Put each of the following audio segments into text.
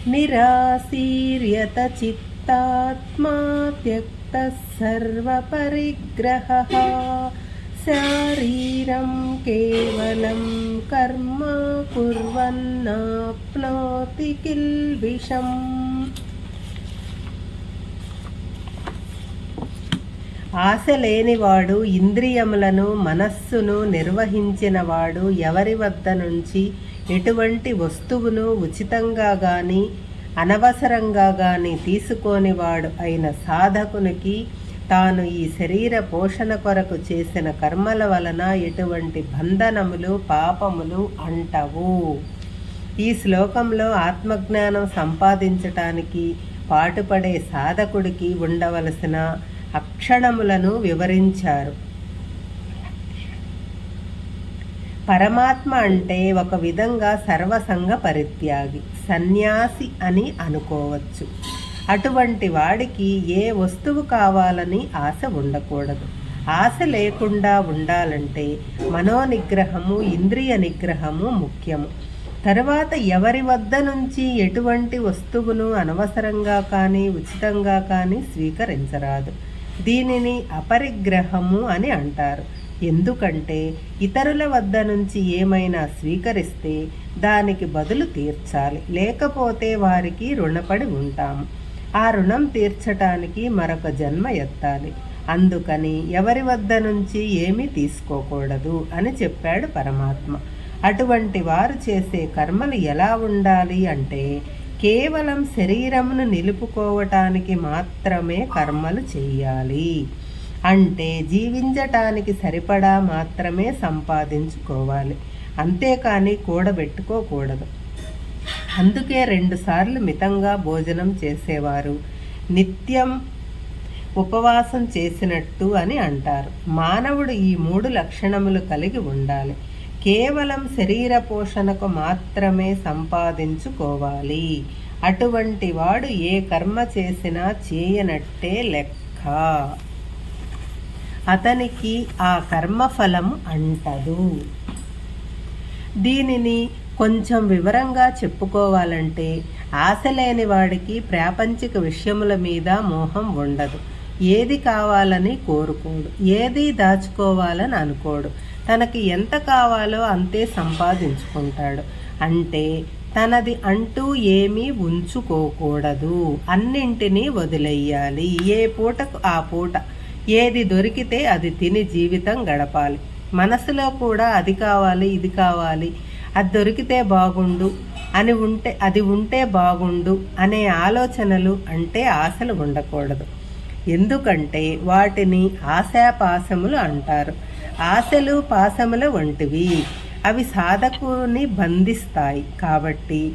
శ్లోకం నిరాశీర్యత చిత్తాత్మా త్యక్త సర్వపరిగ్రహ శారీరం కేవలం కర్మ కుర్వన్నాప్నోతి కిల్బిషం ఆశ లేనివాడు ఇంద్రియములను మనస్సును నిర్వహించినవాడు ఎవరి వద్ద నుంచి ఎటువంటి వస్తువును ఉచితంగా గాని అనవసరంగా గాని తీసుకోనివాడు అయిన సాధకునికి తాను ఈ శరీర పోషణ కొరకు చేసిన కర్మల వలన ఎటువంటి బంధనములు పాపములు అంటవు. ఈ శ్లోకంలో ఆత్మజ్ఞానం సంపాదించటానికి పాటుపడే సాధకుడికి ఉండవలసిన అక్షణములను వివరించారు. పరమాత్మ అంటే ఒక విధంగా సర్వసంగ పరిత్యాగి సన్యాసి అని అనుకోవచ్చు. అటువంటి వాడికి ఏ వస్తువు కావాలని ఆశ ఉండకూడదు. ఆశ లేకుండా ఉండాలంటే మనోనిగ్రహము ఇంద్రియ నిగ్రహము ముఖ్యము. తర్వాత ఎవరి వద్ద నుంచి ఎటువంటి వస్తువును అనవసరంగా కానీ ఉచితంగా కానీ స్వీకరించరాదు. దీనిని అపరిగ్రహము అని అంటారు. ఎందుకంటే ఇతరుల వద్ద నుంచి ఏమైనా స్వీకరిస్తే దానికి బదులు తీర్చాలి. లేకపోతే వారికి రుణపడి ఉంటాము ఆ రుణం తీర్చటానికి మరొక జన్మ ఎత్తాలి. అందుకని ఎవరి వద్ద నుంచి ఏమీ తీసుకోకూడదు అని చెప్పాడు పరమాత్మ. అటువంటి వారు చేసే కర్మలు ఎలా ఉండాలి అంటే కేవలం శరీరమును నిలుపుకోవటానికి మాత్రమే కర్మలు చేయాలి. అంటే జీవించటానికి సరిపడా మాత్రమే సంపాదించుకోవాలి. అంతేకాని కూడబెట్టుకోకూడదు. అందుకే రెండుసార్లు మితంగా భోజనం చేసేవారు. నిత్యం ఉపవాసం చేసినట్టు అని అంటారు. మానవుడు ఈ మూడు లక్షణములు కలిగి ఉండాలి. కేవలం శరీర పోషణకు మాత్రమే సంపాదించుకోవాలి. అటువంటి వాడు ఏ కర్మ చేసినా చేయనట్టే లెక్క. అతనికి ఆ కర్మఫలం అంటదు. దీనిని కొంచెం వివరంగా చెప్పుకోవాలంటే ఆశ లేని వాడికి ప్రాపంచిక విషయముల మీద మోహం ఉండదు. ఏది కావాలని కోరుకోడు. ఏది దాచుకోవాలని అనుకోడు. తనకి ఎంత కావాలో అంతే సంపాదించుకుంటాడు. అంటే తనది అంటూ ఏమీ ఉంచుకోకూడదు. అన్నింటినీ వదిలేయాలి. ఏ పూటకు ఆ పూట ఏది దొరికితే అది తిని జీవితం గడపాలి. మనసులో కూడా అది కావాలి ఇది కావాలి. అది దొరికితే బాగుండు అని ఉంటే అది ఉంటే బాగుండు అనే ఆలోచనలు అంటే ఆశలు ఉండకూడదు. ఎందుకంటే వాటిని ఆశాపాసములు అంటారు. ఆశలు పాసముల వంటివి. అవి సాధకుని బంధిస్తాయి. కాబట్టి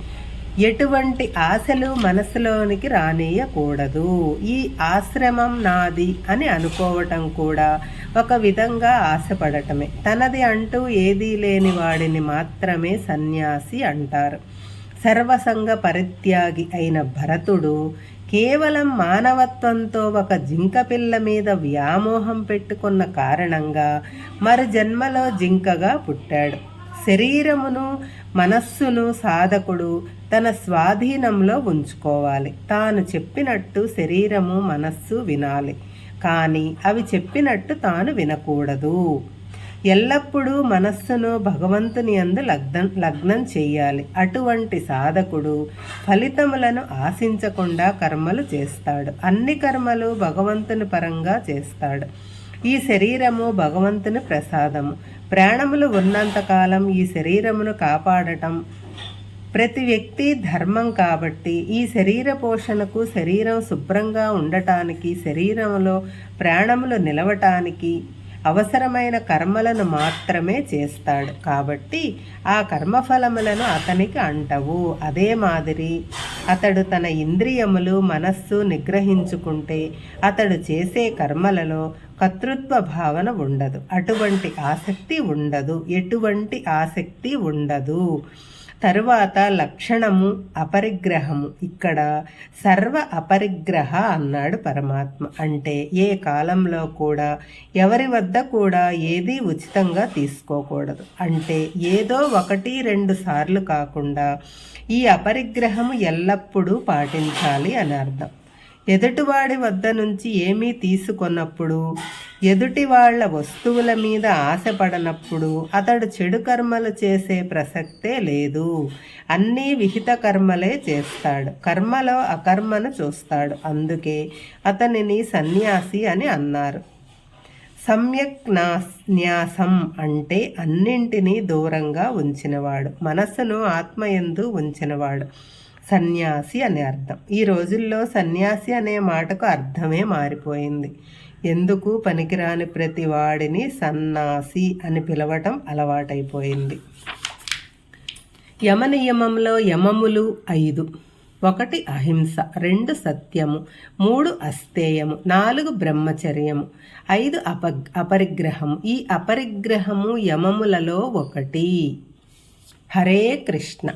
ఎటువంటి ఆశలు మనసులోనికి రానియకూడదు. ఈ ఆశ్రమం నాది అని అనుకోవటం కూడా ఒక విధంగా ఆశపడటమే. తనది అంటూ ఏదీ లేని వాడిని మాత్రమే సన్యాసి అంటారు. సర్వసంగ పరిత్యాగి అయిన భరతుడు కేవలం మానవత్వంతో ఒక జింక పిల్ల మీద వ్యామోహం పెట్టుకున్న కారణంగా మరు జన్మలో జింకగా పుట్టాడు. శరీరమును మనస్సును సాధకుడు తన స్వాధీనంలో ఉంచుకోవాలి. తాను చెప్పినట్టు శరీరము మనస్సు వినాలి. కానీ అవి చెప్పినట్టు తాను వినకూడదు. ఎల్లప్పుడూ మనస్సును భగవంతుని అందు లగ్నం లగ్నం చేయాలి. అటువంటి సాధకుడు ఫలితములను ఆశించకుండా కర్మలు చేస్తాడు. అన్ని కర్మలు భగవంతుని పరంగా చేస్తాడు. ఈ శరీరము భగవంతుని ప్రసాదము. ప్రాణములు ఉన్నంతకాలం ఈ శరీరమును కాపాడటం. ప్రతి వ్యక్తి ధర్మం కాబట్టి ఈ శరీర పోషణకు శరీరం శుభ్రంగా ఉండటానికి శరీరంలో ప్రాణములు నిలవటానికి అవసరమైన కర్మలను మాత్రమే చేస్తాడు. కాబట్టి ఆ కర్మఫలములను అతనికి అంటవు. అదే మాదిరి అతడు తన ఇంద్రియములు మనస్సు నిగ్రహించుకుంటే అతడు చేసే కర్మలలో కర్తృత్వ భావన ఉండదు. అటువంటి ఆసక్తి ఉండదు. ఎటువంటి ఆసక్తి ఉండదు. తరువాత లక్షణము అపరిగ్రహము. ఇక్కడ సర్వ అపరిగ్రహ అన్నాడు పరమాత్మ. అంటే ఏ కాలంలో కూడా ఎవరి వద్ద కూడా ఏదీ ఉచితంగా తీసుకోకూడదు. అంటే ఏదో ఒకటి రెండు సార్లు కాకుండా ఈ అపరిగ్రహము ఎల్లప్పుడూ పాటించాలి అని అర్థం. ఎదుటివాడి వద్ద నుంచి ఏమీ తీసుకొన్నప్పుడు ఎదుటి వాళ్ళ వస్తువుల మీద ఆశపడనప్పుడు అతడు చెడు కర్మలు చేసే ప్రసక్తే లేదు. అన్నీ విహిత కర్మలే చేస్తాడు. కర్మలో అకర్మను చూస్తాడు. అందుకే అతనిని సన్యాసి అని అన్నారు. సమ్యక్ న్యాసం అంటే అన్నింటినీ దూరంగా ఉంచినవాడు. మనస్సును ఆత్మయందు ఉంచినవాడు. సన్యాసి అనే అర్థం. ఈ రోజుల్లో సన్యాసి అనే మాటకు అర్థమే మారిపోయింది. ఎందుకు పనికిరాని ప్రతి వాడిని సన్నాసి అని పిలవటం అలవాటైపోయింది. యమ నియమంలో యమములు ఐదు. ఒకటి అహింస రెండు సత్యము మూడు అస్తేయము నాలుగు బ్రహ్మచర్యము ఐదు అప అపరిగ్రహము. ఈ అపరిగ్రహము యమములలో ఒకటి. హరే కృష్ణ.